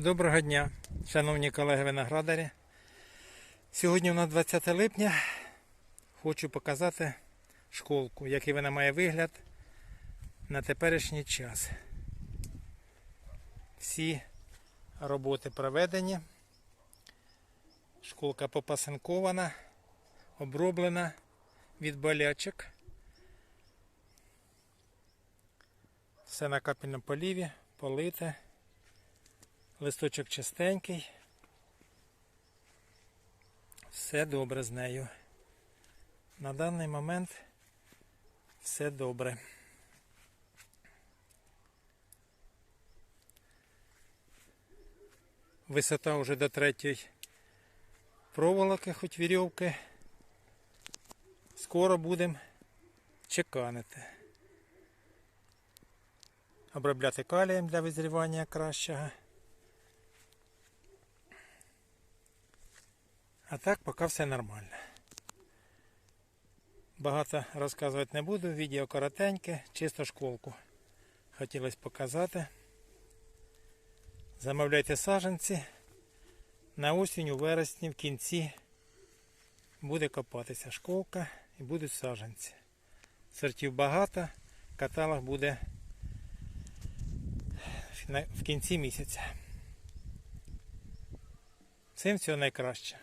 Доброго дня, шановні колеги виноградарі. Сьогодні у нас 20 липня. Хочу показати школку, який вона має вигляд на теперішній час. Всі роботи проведені. Школка попасинкована, оброблена від болячок. Все на капельному поліві, полите. Листочок чистенький. Все добре з нею. На даний момент все добре. Висота вже до третьої проволоки, хоч вірьовки. Скоро будемо чеканити. Обробляти калієм для визрівання кращого. А так поки все нормально. Багато розказувати не буду, відео коротеньке, чисто школку. Хотілося показати. Замовляйте саженці. На осінь у вересні в кінці буде копатися школка і будуть саженці. Сортів багато, каталог буде в кінці місяця. Всім всього найкраще.